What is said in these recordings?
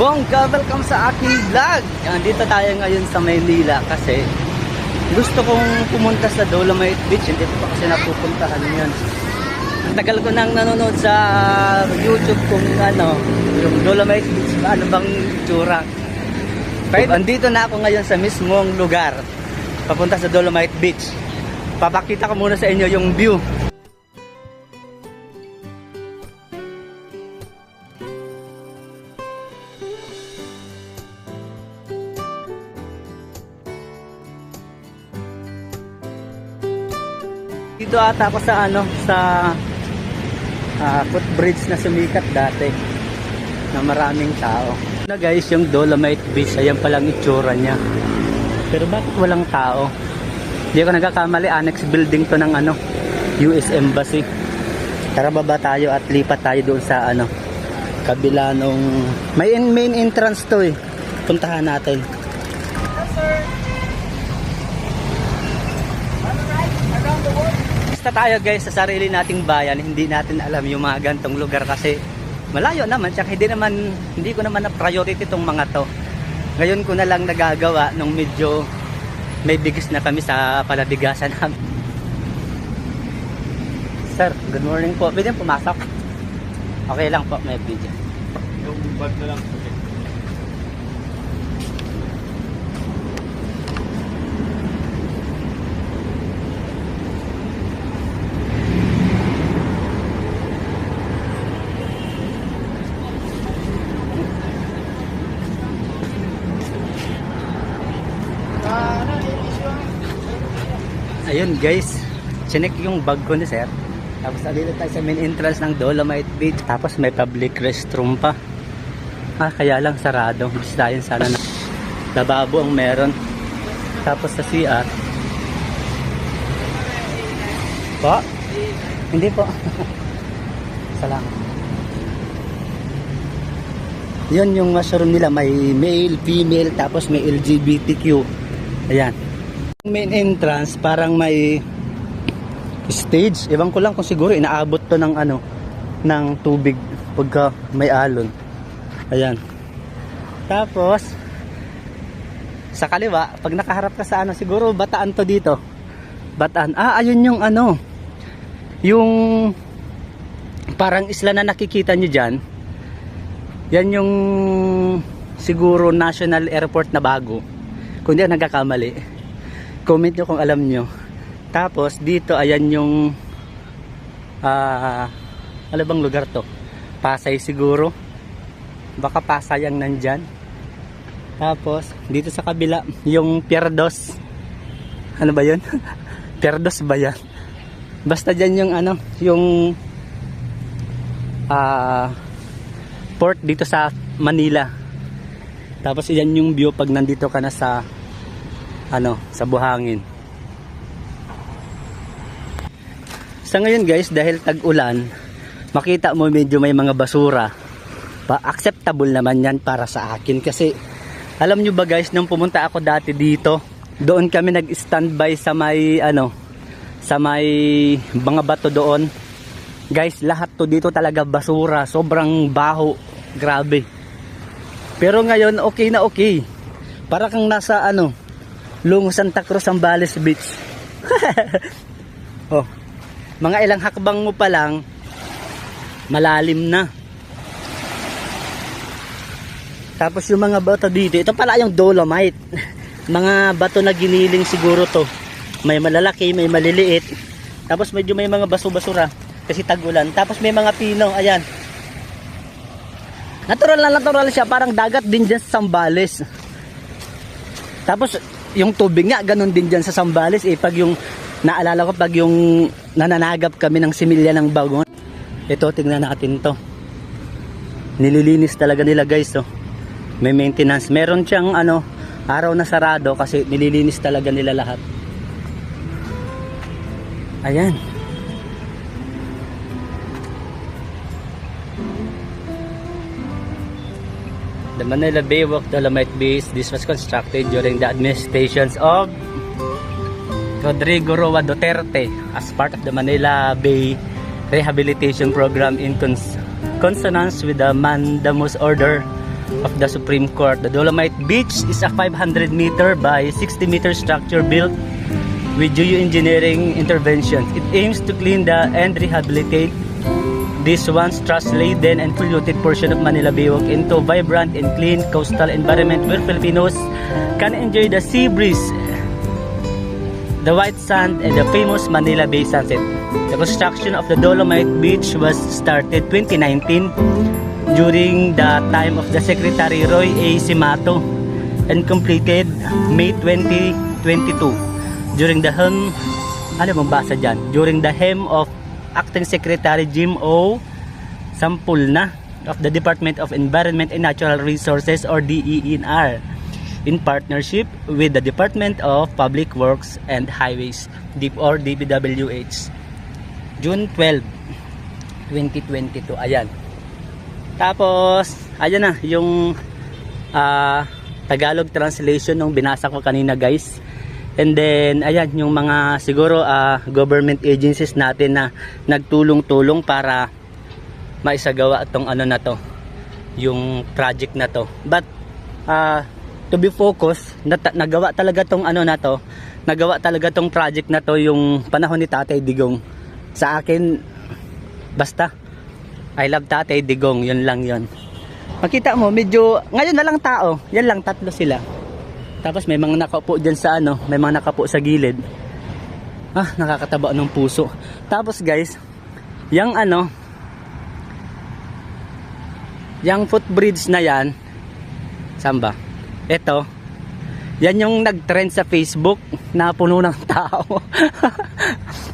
kabongga! Welcome sa aking vlog! Andito tayo ngayon sa Maynila kasi gusto kong pumunta sa Dolomite Beach. Hindi ko pa kasi napupuntahan yun. Ang tagal ko nang nanonood sa YouTube kung ano, yung Dolomite Beach, ano bang tsura. Pero andito na ako ngayon sa mismong lugar, papunta sa Dolomite Beach. Papakita ko muna sa inyo yung view. Dito ata ako sa ano, sa ah, footbridge na sumikat dati na maraming tao. Na guys, yung Dolomite Beach, ayan palang itsura niya. Pero bakit walang tao? Hindi ako nagkakamali, annex building to ng ano, US Embassy. Tara baba tayo at lipat tayo doon sa ano, kabila nung may in- main entrance to eh. Puntahan natin. Basta tayo guys sa sarili nating bayan, hindi natin alam yung mga gantong lugar kasi malayo naman, tsaka hindi naman, hindi ko naman na priority itong mga to. Ngayon ko na lang nagagawa nung medyo may bigis na kami sa palabigasan namin. Sir, good morning po. Pwede pumasok? Okay lang po, may video. Yung bag na lang. Ayun guys, chinek yung bag ko ni sir. Tapos dito tayo sa main entrance ng Dolomite Beach. Tapos may public restroom pa. Ah, kaya lang sarado. Gusto tayo sana na lababo ang meron. Tapos sa CR. Po? Hindi po. Salamat. Yun yung mushroom nila. May male, female, tapos may LGBTQ. Ayan main entrance parang may stage. Ewan ko lang kung siguro inaabot to ng ano ng tubig pagka may alon. Ayan. Tapos sa kaliwa pag nakaharap ka sa ano siguro bataan to dito. Bataan. Ah ayun yung ano yung parang isla na nakikita nyo dyan. Yan yung siguro national airport na bago. Kung di ako nagkakamali comment nyo kung alam nyo. Tapos dito ayan yung ah ano bang lugar to? Pasay siguro. Baka Pasay ang nandyan. Tapos dito sa kabila yung Pierdos ano ba yun? Pierdos ba yan? Basta dyan yung ano yung ah port dito sa Manila. Tapos yan yung view pag nandito ka na sa ano, sa buhangin. Sa ngayon guys, dahil tag-ulan, makita mo medyo may mga basura. Pa acceptable naman 'yan para sa akin kasi alam nyo ba guys, nung pumunta ako dati dito, doon kami nag-standby sa may ano, sa may mga bato doon. Guys, lahat to dito talaga basura, sobrang baho, grabe. Pero ngayon okay na okay. Para kang nasa ano, Lungo Santa Cruz Zambales Beach. oh. Mga ilang hakbang mo pa lang malalim na. Tapos yung mga bato dito, ito pala yung dolomite. mga bato na giniling siguro to. May malalaki, may maliliit. Tapos medyo may mga baso-basura kasi tagulan. Tapos may mga pino, ayan. Natural na natural siya, parang dagat din dyan sa Zambales. Tapos yung tubig nga ganun din diyan sa Sambales eh pag yung naalala ko pag yung nananagap kami ng similya ng bagon. Ito tingnan natin to. Nililinis talaga nila guys oh. may maintenance. Meron siyang ano araw na sarado kasi nililinis talaga nila lahat. Ayan The Manila Baywalk Dolomite Beach, this was constructed during the administrations of Rodrigo Roa Duterte as part of the Manila Bay Rehabilitation Program in cons- consonance with the Mandamus Order of the Supreme Court. The Dolomite Beach is a 500 meter by 60 meter structure built with geoengineering interventions. It aims to clean the and rehabilitate this once trash-laden and polluted portion of Manila Baywalk into vibrant and clean coastal environment where Filipinos can enjoy the sea breeze, the white sand, and the famous Manila Bay sunset. The construction of the Dolomite Beach was started 2019 during the time of the Secretary Roy A. Simato and completed May 2022 during the helm ano bang basa dyan? During the helm of Acting Secretary Jim O. Sampulna of the Department of Environment and Natural Resources or DENR in partnership with the Department of Public Works and Highways or DPWH June 12 2022 ayan. Tapos ayan na yung ah, Tagalog translation nung binasa ko kanina guys And then, ayan, yung mga siguro ah, government agencies natin na nagtulong-tulong para maisagawa itong ano na to, yung project na to. But, ah, to be focused, nata- nagawa talaga tong ano na to, nagawa talaga tong project na to yung panahon ni Tatay Digong. Sa akin, basta, I love Tatay Digong, yun lang yun. Makita mo, medyo, ngayon na lang tao, yan lang, tatlo sila. Tapos may mga nakaupo dyan sa ano, may mga nakaupo sa gilid. Ah, nakakataba ng puso. Tapos guys, yung ano, yung footbridge na yan, saan ba? Ito, yan yung nag-trend sa Facebook na puno ng tao.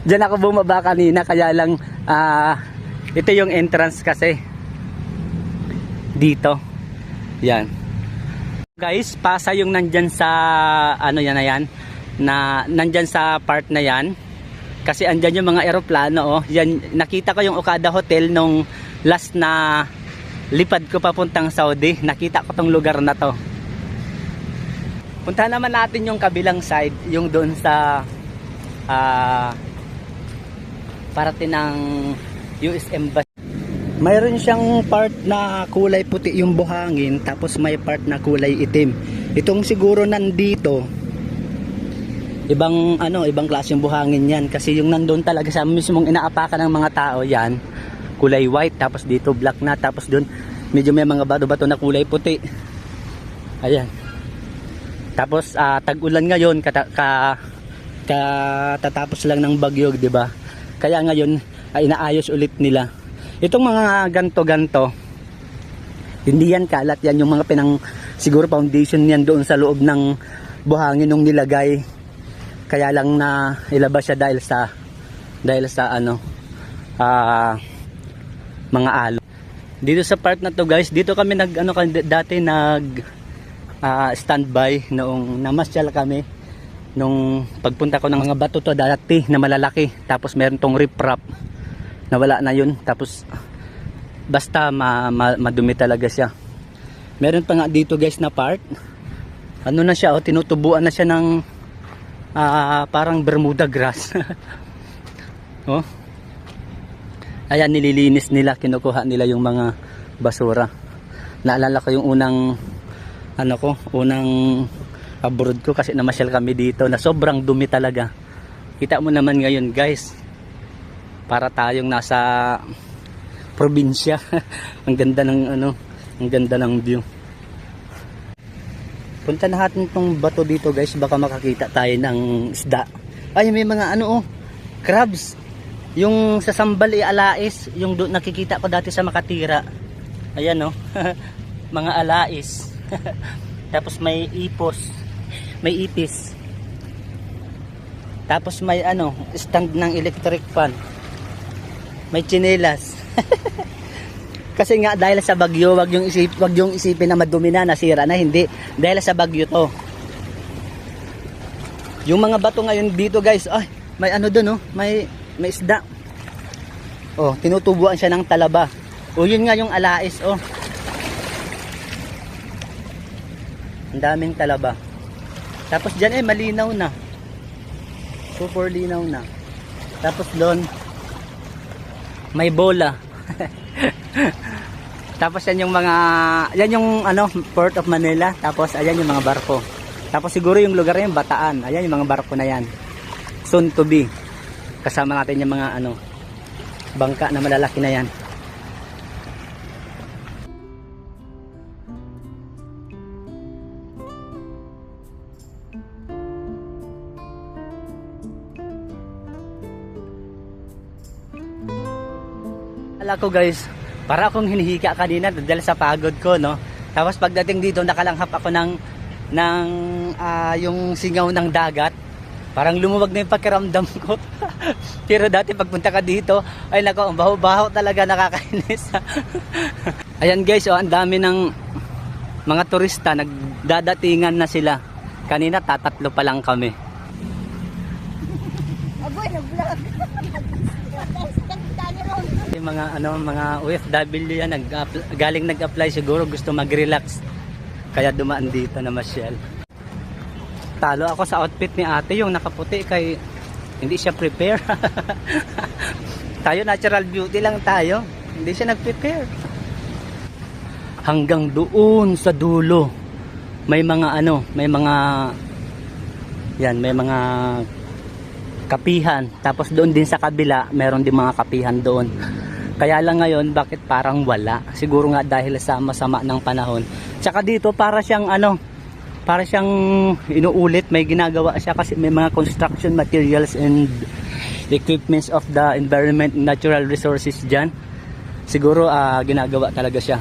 Diyan ako bumaba kanina kaya lang ah ito yung entrance kasi dito. Yan. Guys, pasa yung nandyan sa ano yan na yan na nandyan sa part na yan kasi andyan yung mga eroplano oh. Yan nakita ko yung Okada Hotel nung last na lipad ko papuntang Saudi. Nakita ko tong lugar na to. Puntahan naman natin yung kabilang side, yung doon sa ah parating ng US Embassy. Mayroon siyang part na kulay puti yung buhangin tapos may part na kulay itim. Itong siguro nandito ibang ano, ibang klase yung buhangin yan kasi yung nandun talaga sa mismong inaapakan ng mga tao yan kulay white tapos dito black na tapos doon medyo may mga bato-bato na kulay puti. Ayan. Tapos ah, tag-ulan ngayon kata, ka katatapos lang ng bagyo, 'di ba? Kaya ngayon ay inaayos ulit nila. Itong mga ganto-ganto, hindi yan kalat yan yung mga pinang siguro foundation yan doon sa loob ng buhangin nung nilagay. Kaya lang na ilabas siya dahil sa dahil sa ano ah mga alo. Dito sa part na to guys, dito kami nag ano dati nag ah, standby noong namasyal kami nung pagpunta ko ng mga bato to dati na malalaki tapos meron tong riprap nawala na yun. Tapos basta ma, ma, madumi talaga siya. Meron pa nga dito guys na part. Ano na siya oh, tinutubuan na siya ng ah, parang bermuda grass. Oh. Ayan nililinis nila. Kinukuha nila yung mga basura. Naalala ko yung unang ano ko unang abroad ko kasi namasyal kami dito na sobrang dumi talaga. Kita mo naman ngayon guys para tayong nasa probinsya. Ang ganda ng ano ang ganda ng view. Punta natin tong bato dito guys. Baka makakita tayo ng isda. Ay may mga ano oh crabs. Yung sa sambal alais yung do, nakikita ko dati sa Makatira. Ayan oh. Mga alais. Tapos may ipos. May ipis. Tapos may ano stand ng electric fan may chinelas. Kasi nga dahil sa bagyo wag yung isip wag yung isipin na madumi na nasira na hindi. Dahil sa bagyo to. Yung mga bato ngayon dito guys ay may ano doon oh may may isda. Oh tinutubuan siya ng talaba. Oh yun nga yung alais oh. Ang daming talaba. Tapos dyan eh malinaw na. Super linaw na. Tapos doon may bola Tapos yan yung mga, yan yung ano, Port of Manila. Tapos ayan yung mga barko. Tapos siguro yung lugar yun, Bataan. Ayan yung mga barko na yan. Soon to be. Kasama natin yung mga ano, bangka na malalaki na yan. Akala ko guys, para akong hinihika kanina dahil sa pagod ko, no? Tapos pagdating dito, nakalanghap ako ng, ng ah, yung singaw ng dagat. Parang lumuwag na yung pakiramdam ko. Pero dati pagpunta ka dito, ay nako, ang baho-baho talaga nakakainis. Ayan guys, oh, ang dami ng mga turista, nagdadatingan na sila. Kanina tatatlo pa lang kami. Aboy, nag-vlog. Mga ano mga OFW yan nag galing nag-apply siguro gusto mag-relax. Kaya dumaan dito na Michelle. Talo ako sa outfit ni ate yung nakaputi kay hindi siya prepare. tayo natural beauty lang tayo. Hindi siya nag-prepare. Hanggang doon sa dulo may mga ano, may mga yan, may mga kapihan. Tapos doon din sa kabila, meron din mga kapihan doon. Kaya lang ngayon, bakit parang wala? Siguro nga dahil sa masama ng panahon. Tsaka dito, para siyang ano, para siyang inuulit, may ginagawa siya kasi may mga construction materials and equipments of the environment natural resources dyan. Siguro ah, ginagawa talaga siya.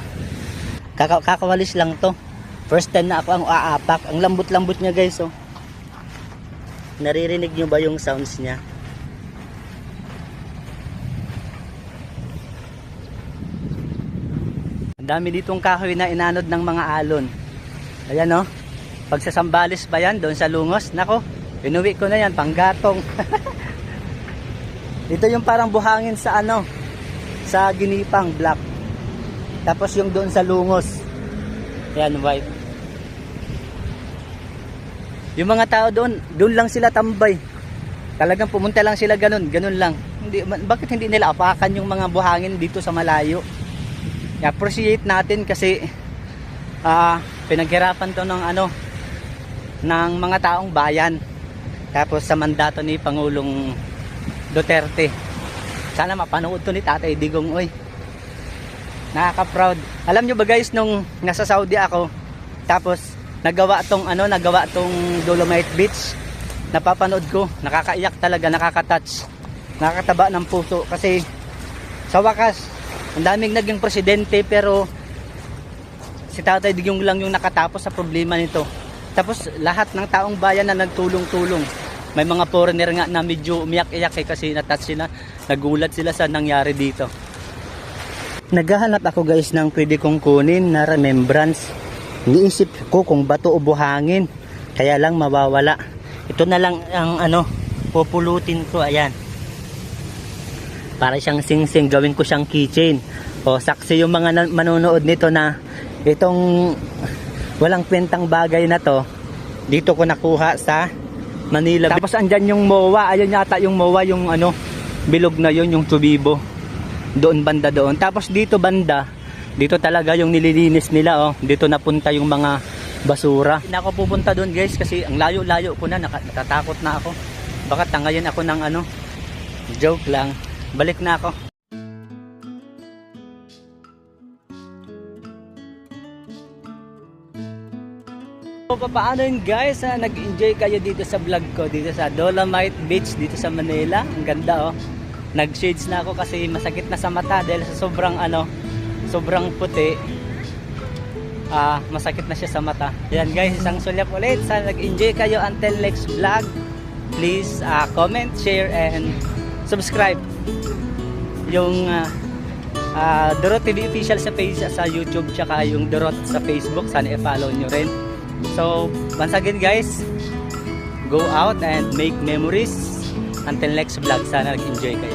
Kaka kakawalis lang to. First time na ako ang aapak. Ang lambot-lambot niya guys oh. Naririnig nyo ba yung sounds niya? Dami ditong kahoy na inanod ng mga alon. Ayan no. Pagsasambalis pa yan doon sa lungos. Nako, inuwi ko na yan, panggatong. Ito yung parang buhangin sa ano, sa ginipang black. Tapos yung doon sa lungos. Ayan, white. Yung mga tao doon, doon lang sila tambay. Talagang pumunta lang sila ganun, ganun lang. Hindi, ba- bakit hindi nila apakan yung mga buhangin dito sa malayo? I-appreciate natin kasi ah pinaghirapan to ng ano ng mga taong bayan. Tapos sa mandato ni Pangulong Duterte. Sana mapanood to ni Tatay Digong oy. Nakaka-proud. Alam nyo ba guys nung nasa Saudi ako tapos nagawa tong ano, nagawa tong Dolomite Beach. Napapanood ko, nakakaiyak talaga, nakaka-touch. Nakakataba ng puso kasi sa wakas, ang daming naging presidente pero si Tatay Digong lang yung nakatapos sa problema nito. Tapos lahat ng taong bayan na nagtulong-tulong. May mga foreigner nga na medyo umiyak-iyak eh kasi natouch sila, nagulat sila sa nangyari dito. Naghahanap ako guys ng pwede kong kunin na remembrance. Iniisip ko kung bato o buhangin. Kaya lang mawawala. Ito na lang ang ano, pupulutin ko. Ayan. Para siyang sing-sing. Gawin ko siyang keychain. O saksi yung mga manonood nito na itong walang kwentang bagay na to. Dito ko nakuha sa Manila. Tapos andyan yung MOA. Ayun yata yung MOA yung ano, bilog na yun, yung tubibo doon banda doon. Tapos dito banda, dito talaga yung nililinis nila oh. Dito napunta yung mga basura. Hindi ako pupunta doon guys kasi ang layo-layo ko na, natatakot na ako. Baka tangayin ako ng ano, joke lang. Balik na ako. So, paano yun guys? ah, nag-enjoy kayo dito sa vlog ko, dito sa Dolomite Beach, dito sa Manila. Ang ganda oh. Nag-shades na ako kasi masakit na sa mata dahil sa sobrang ano, sobrang puti. Ah, masakit na siya sa mata. Yan guys, isang sulyap ulit. Sana nag-enjoy kayo until next vlog. Please ah, comment, share, and subscribe. Yung ah, ah, Dorot TV official sa page sa YouTube tsaka yung Dorot sa Facebook. Sana i-follow nyo rin. So, once again guys, go out and make memories. Until next vlog, sana nag-enjoy kayo.